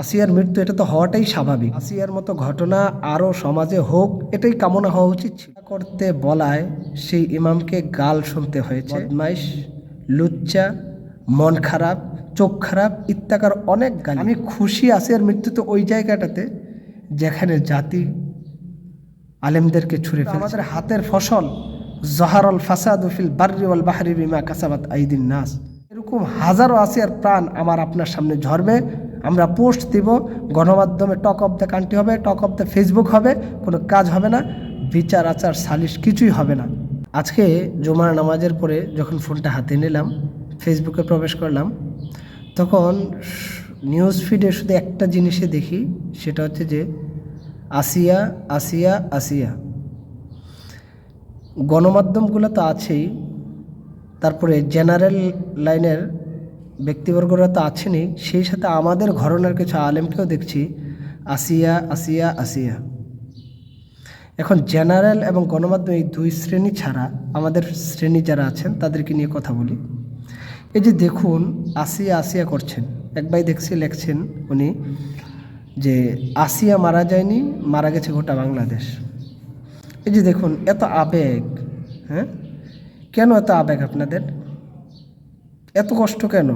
আসিয়ার মৃত্যু, এটা তো হওয়াটাই স্বাভাবিক। আসিয়ার মতো ঘটনা আরও সমাজে হোক, এটাই কামনা হওয়া উচিত করতে বলায় সেই ইমামকে গাল শুনতে হয়েছে। বদমাইশ, লুচ্চা, মন খারাপ, চোখ খারাপ, ইত্যাকার অনেক গাল। আমি খুশি আসিয়ার মৃত্যুতে ওই জায়গাটাতে, যেখানে জাতি আলেমদেরকে ছুঁড়ে ফেলে আমাদের হাতের ফসল, জহারল ফাসাদ ফিল বার্রি ওয়াল বাহারি বিমা কাসাবাত আইদিন নাস। এরকম হাজারো আসিয়ার প্রাণ আমার আপনার সামনে ঝরবে। আমরা পোস্ট দিব, গণমাধ্যমে টক অফ দ্য কান্ট্রি হবে, টক অফ দ্য ফেসবুক হবে, কোনো কাজ হবে না, বিচার, আচার, সালিশ কিছুই হবে না। আজকে জুমার নামাজের পরে যখন ফোনটা হাতে নিলাম ফেসবুকে প্রবেশ করলাম, তখন নিউজ ফিডে শুধু একটা জিনিসে দেখি, সেটা হচ্ছে যে আসিয়া আসিয়া আসিয়া। গণমাধ্যমগুলো তো আছেই, তারপরে জেনারেল লাইনের ব্যক্তিবর্গরা তো আছেনই, সেই সাথে আমাদের ঘরনার কিছু আলেমকেও দেখছি। আসিয়া আসিয়া আসিয়া। এখন জেনারেল এবং গণমাধ্যম এই দুই শ্রেণি ছাড়া আমাদের শ্রেণি যারা আছেন, তাদেরকে নিয়ে কথা বলি। এই যে দেখুন, আসিয়া আসিয়া করছেন। এক ভাই দেখছি, লেখছেন উনি যে, আসিয়া মারা যায়নি, মারা গেছে গোটা বাংলাদেশ। এই যে দেখুন, এত আবেগ হ্যাঁ? কেন এত আবেগ আপনাদের? এত কষ্ট কেন?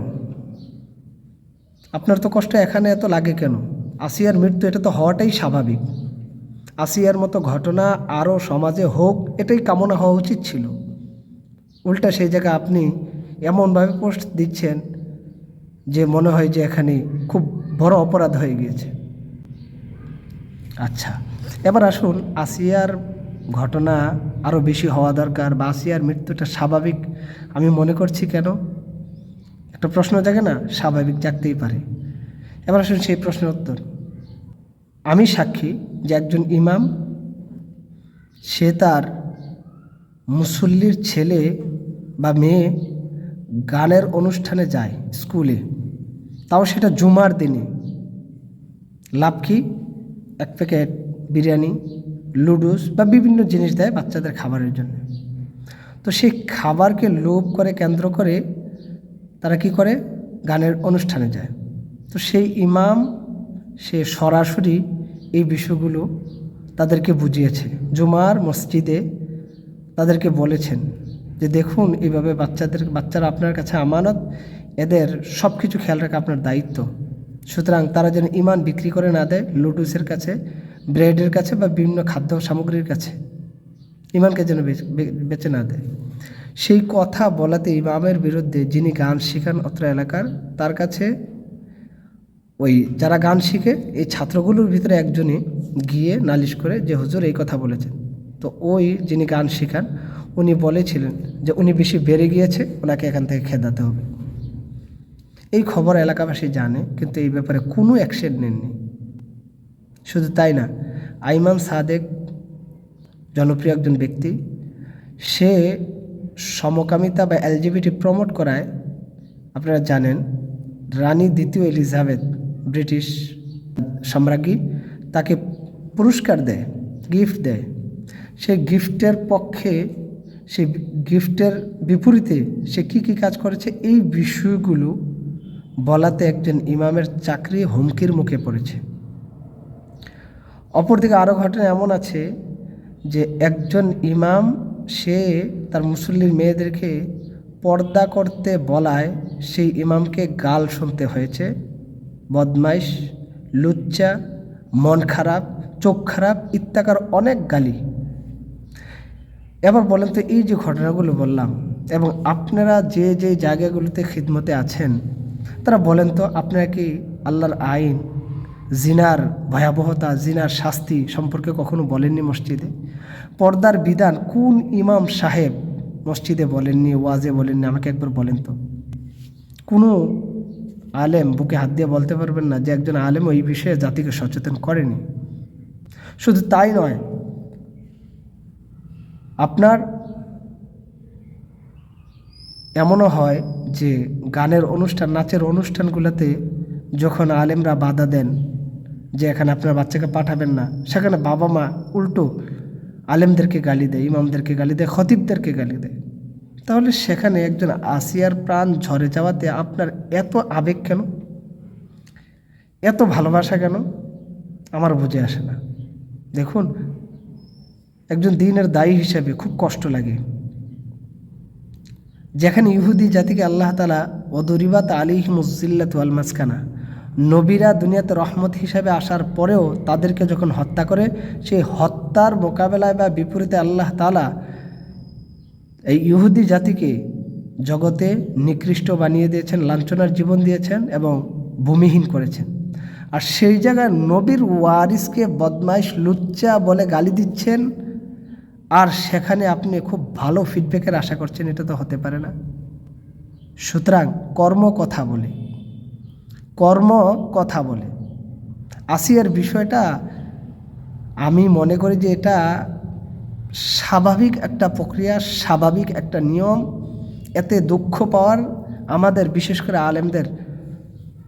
আপনার তো কষ্ট এখানে এত লাগে কেন? আসিয়ার মৃত্যু, এটা তো হওয়াটাই স্বাভাবিক। আসিয়ার মতো ঘটনা আরও সমাজে হোক, এটাই কামনা হওয়া উচিত ছিল। উল্টা সেই জায়গায় আপনি এমনভাবে পোস্ট দিচ্ছেন যে মনে হয় যে এখানে খুব বড় অপরাধ হয়ে গিয়েছে। আচ্ছা এবার আসুন, আসিয়ার ঘটনা আরও বেশি হওয়া দরকার বা আসিয়ার মৃত্যুটা স্বাভাবিক, আমি মনে করছি কেন? একটা প্রশ্ন জাগে না স্বাভাবিক জাগতেই পারে। এবার আসুন সেই প্রশ্নের উত্তর। আমি সাক্ষী যে একজন ইমাম, সে তার মুসল্লির ছেলে বা মেয়ে গানের অনুষ্ঠানে যায় স্কুলে। তাও সেটা জুমার দিনে। লাভ কি? এক প্যাকেট বিরিয়ানি, লুডুস বা বিভিন্ন জিনিস দেয় বাচ্চাদের খাবারের জন্য। তো সেই খাবারকে লোভ করে কেন্দ্র করে তারা কি করে? গানের অনুষ্ঠানে যায়। তো সেই ইমাম, সে সরাসরি এই বিষয়গুলো তাদেরকে বুঝিয়েছে। জুমার মসজিদে তাদেরকে বলেছেন যে, দেখুন এইভাবে বাচ্চাদের, বাচ্চারা আপনার কাছে আমানত, এদের সব কিছু খেয়াল রাখা আপনার দায়িত্ব। সুতরাং তারা যেন ইমান বিক্রি করে না দেয় লুডুসের কাছে, ব্রেডের কাছে বা বিভিন্ন খাদ্য সামগ্রীর কাছে। ইমানকে যেন বেচ- না দেয়। সেই কথা বলাতে ইমামের বিরুদ্ধে যিনি গান শেখান অত্র এলাকার, তার কাছে ওই যারা গান শিখে, এই ছাত্রগুলোর ভিতরে একজনই গিয়ে নালিশ করে যে, হুজুর, এই কথা বলেছেন। তো ওই যিনি গান শেখান, উনি বলেছিলেন যে, উনি বেশি বেড়ে গিয়েছে ওনাকে এখান থেকে খেদাতে হবে। এই খবর এলাকাবাসী জানে, কিন্তু এই ব্যাপারে কোনো অ্যাকশন নেননি। শুধু তাই না আইমান সাদেক, জনপ্রিয় একজন ব্যক্তি, সে সমকামিতা বা এলজিবিটি প্রমোট করায় আপনারা জানেন, রানী দ্বিতীয় এলিজাবেথ, ব্রিটিশ সম্রাজ্ঞী, তাকে পুরস্কার দেয়, গিফট দেয়। সেই গিফটের পক্ষে সে গিফটের বিপরীতে সে কি কি কাজ করেছে, এই বিষয়গুলো বলাতে একজন ইমামের চাকরি হুমকির মুখে পড়েছে। অপরদিকে আরও ঘটনা এমন আছে যে একজন ইমাম সে তার মুসল্লির মেয়েদেরকে পর্দা করতে বলায় সেই ইমামকে গাল শুনতে হয়েছে। বদমাইশ, লুচ্চা, মন খারাপ, চোখ খারাপ, ইত্যাকার অনেক গালি। এবার বলেন তো এই যে ঘটনাগুলো বললাম এবং আপনারা যে যে জায়গাগুলোতে খিদমতে আছেন, তারা বলেন তো আপনারা কি আল্লাহর আইন জিনার ভয়াবহতা, জিনার শাস্তি সম্পর্কে কখনো বলেননি মসজিদে? পর্দার বিধান কোন ইমাম সাহেব মসজিদে বলেননি, ওয়াজে বলেননি? আমাকে একবার বলেন তো। কোনো আলেম বুকে হাত দিয়ে বলতে পারবেন না যে একজন আলেম ওই বিষয়ে জাতিকে সচেতন করেনি। শুধু তাই নয়, আপনার এমনও হয় যে গানের অনুষ্ঠান, নাচের অনুষ্ঠানগুলোতে যখন আলেমরা বাধা দেন যে এখানে আপনার বাচ্চাকে পাঠাবেন না। সেখানে বাবা মা উল্টো আলেমদেরকে গালি দেয়, ইমামদেরকে গালি দেয়, খতিবদেরকে গালি দেয়। তাহলে সেখানে একজন আসিয়ার প্রাণ ঝরে যাওয়াতে আপনার এত আবেগ কেন? এত ভালোবাসা কেন? আমার বুঝে আসে না। দেখুন, একজন দিনের দায়ী হিসাবে খুব কষ্ট লাগে। যেখানে ইহুদি জাতিকে আল্লাহ তালা ওদরিবাত আলিহ মুজিল্লাত ওয়াল মাসকানা নবীরা দুনিয়াতে রহমত হিসাবে আসার পরেও তাদেরকে যখন হত্যা করে, সেই হত্যার মোকাবেলায় বা বিপরীতে আল্লাহ তালা এই ইহুদি জাতিকে জগতে নিকৃষ্ট বানিয়ে দিয়েছেন, লাঞ্ছনার জীবন দিয়েছেন এবং ভূমিহীন করেছেন। আর সেই জায়গায় নবীর ওয়ারিসকে বদমাইশ, লুচ্চা বলে গালি দিচ্ছেন। আর সেখানে আপনি খুব ভালো ফিডব্যাকের আশা করছেন, এটা তো হতে পারে না। সুতরাং কর্ম কথা বলে। কর্ম কথা বলে। আসিয়ার বিষয়টা আমি মনে করি যে এটা স্বাভাবিক একটা প্রক্রিয়া, স্বাভাবিক একটা নিয়ম। এতে দুঃখ পাওয়ার আমাদের, বিশেষ করে আলেমদের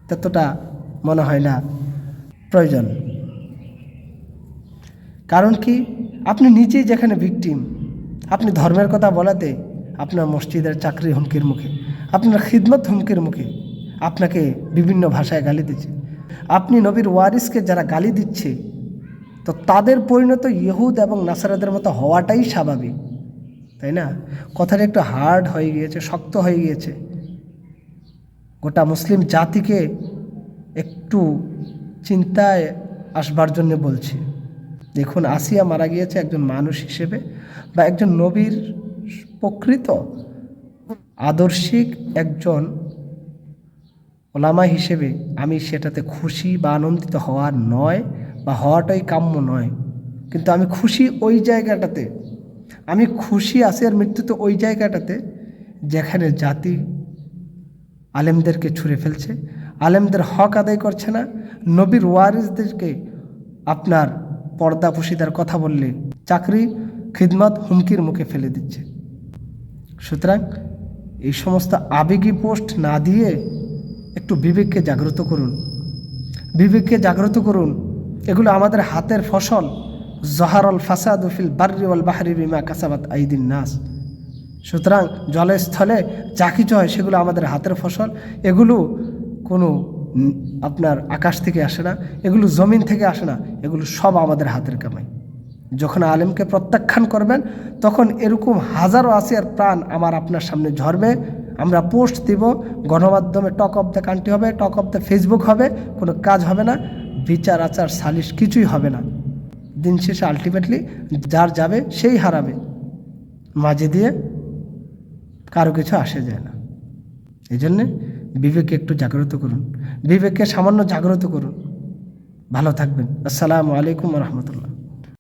ততটা মনে হয় না প্রয়োজন। কারণ কি? আপনি নিজেই যেখানে ভিকটিম আপনি ধর্মের কথা বলাতে আপনার মসজিদের চাকরি হুমকির মুখে, আপনার খিদমত হুমকির মুখে আপনাকে বিভিন্ন ভাষায় গালি দিচ্ছে। আপনি নবীর ওয়ারিসকে যারা গালি দিচ্ছে, তো তাদের পরিণত ইহুদ এবং নাসারাদের মতো হওয়াটাই স্বাভাবিক, তাই না? কথাটা একটু হার্ড হয়ে গিয়েছে, শক্ত হয়ে গিয়েছে। গোটা মুসলিম জাতিকে একটু চিন্তায় আসবার জন্য বলছি। দেখুন, আসিয়া মারা গিয়েছে একজন মানুষ হিসেবে বা একজন নবীর প্রকৃত আদর্শিক একজন ওলামা হিসেবে আমি সেটাতে খুশি বা আনন্দিত হওয়ার নয় বা হওয়াটাই কাম্য নয়। কিন্তু আমি খুশি ওই জায়গাটাতে। আমি খুশি আছি আর মৃত্যুতে ওই জায়গাটাতে যেখানে জাতি আলেমদেরকে ছুঁড়ে ফেলছে। আলেমদের হক আদায় করছে না। নবীর ওয়ারিসদেরকে আপনার পর্দা কথা বললে চাকরি, খিদমত হুমকির মুখে ফেলে দিচ্ছে। সুতরাং এই সমস্ত আবেগী পোস্ট না দিয়ে একটু বিবেককে জাগ্রত করুন। বিবেককে জাগ্রত করুন। এগুলো আমাদের হাতের ফসল। জহারল ফাসাদ ফিল বার্রিওয়াল বাহারি বিমা কাসাবাত আইদিন নাস। সুতরাং জলে স্থলে যা কিছু হয় সেগুলো আমাদের হাতের ফসল। এগুলো কোনো আপনার আকাশ থেকে আসে না, এগুলো জমিন থেকে আসে না, এগুলো সব আমাদের হাতের কামাই। যখন আলেমকে প্রত্যাখ্যান করবেন, তখন এরকম হাজারো আসিয়ার প্রাণ আমার আপনার সামনে ঝরবে। আমরা পোস্ট দিব, গণমাধ্যমে টক অফ দ্য কান্ট্রি হবে, টক অফ দ্য ফেসবুক হবে, কোনো কাজ হবে না, বিচার, আচার, সালিশ কিছুই হবে না। দিন শেষে আলটিমেটলি যার যাবে, সেই হারাবে। মাঝে দিয়ে কারও কিছু আসে যায় না। এই জন্যে বিবেককে একটু জাগ্রত করুন। বিবেককে সামান্য জাগ্রত করুন। ভালো থাকবেন। আসসালামু আলাইকুম রহমতুল্লাহ।